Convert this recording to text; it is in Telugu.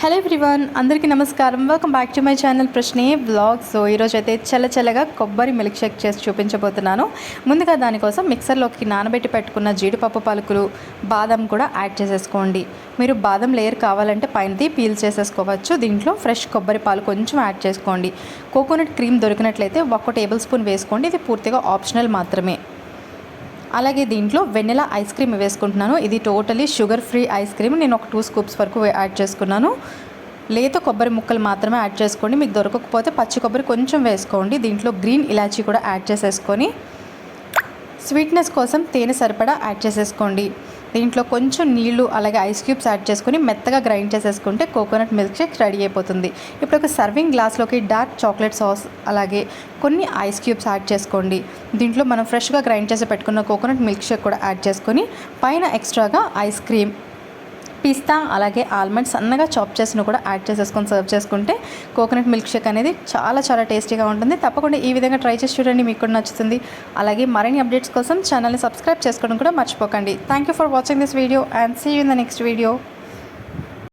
హలో ఎవ్రీవన్ అందరికీ నమస్కారం. Welcome back to my channel ప్రశ్నే బ్లాగ్ సో ఈరోజు అయితే చల్ల చల్లగా కొబ్బరి మిల్క్ షేక్ చేసి చూపించబోతున్నాను. ముందుగా దానికోసం మిక్సర్లోకి నానబెట్టి పెట్టుకున్న జీడిపప్పు పలుకులు బాదం కూడా యాడ్ చేసేసుకోండి. మీరు బాదం లేయర్ కావాలంటే పైనది పీల్ చేసేసుకోవచ్చు. దీంట్లో ఫ్రెష్ కొబ్బరి పాలు కొంచెం యాడ్ చేసుకోండి. కోకోనట్ క్రీమ్ దొరికినట్లయితే ఒక్క టేబుల్ స్పూన్ వేసుకోండి. ఇది పూర్తిగా ఆప్షనల్ మాత్రమే. అలాగే దీంట్లో వెన్నెల ఐస్ క్రీమ్ వేసుకుంటున్నాను. ఇది totally sugar free ice cream. నేను ఒక టూ స్కూప్స్ వరకు యాడ్ చేసుకున్నాను. లేత కొబ్బరి ముక్కలు మాత్రమే యాడ్ చేసుకోండి. మీకు దొరకకపోతే పచ్చి కొబ్బరి కొంచెం వేసుకోండి. దీంట్లో గ్రీన్ ఇలాచీ కూడా యాడ్ చేసేసుకొని స్వీట్నెస్ కోసం తేనె సరిపడా యాడ్ చేసేసుకోండి. దీంట్లో కొంచెం నీళ్ళు అలాగే ఐస్ క్యూబ్స్ యాడ్ చేసుకుని మెత్తగా గ్రైండ్ చేసేసుకుంటే కోకోనట్ మిల్క్ షేక్ రెడీ అయిపోతుంది. ఇప్పుడు ఒక సర్వింగ్ గ్లాస్లోకి డార్క్ చాక్లెట్ సాస్ అలాగే కొన్ని ఐస్ క్యూబ్స్ యాడ్ చేసుకోండి. దీంట్లో మనం ఫ్రెష్గా గ్రైండ్ చేసి పెట్టుకున్న కోకోనట్ మిల్క్ షేక్ కూడా యాడ్ చేసుకొని పైన ఎక్స్ట్రాగా ఐస్ క్రీమ్ పిస్తా అలాగే ఆల్మండ్స్ సన్నగా చాప్ చేసిన కూడా యాడ్ చేసేసుకొని సర్వ్ చేసుకుంటే కోకోనట్ మిల్క్ షేక్ అనేది చాలా చాలా టేస్టీగా ఉంటుంది. తప్పకుండా ఈ విధంగా ట్రై చేసి చూడండి మీకు కూడా నచ్చుతుంది. అలాగే మరిన్ని అప్డేట్స్ కోసం ఛానల్ని సబ్స్క్రైబ్ చేసుకోవడం కూడా మర్చిపోకండి. Thank you for watching this video and see you in the next video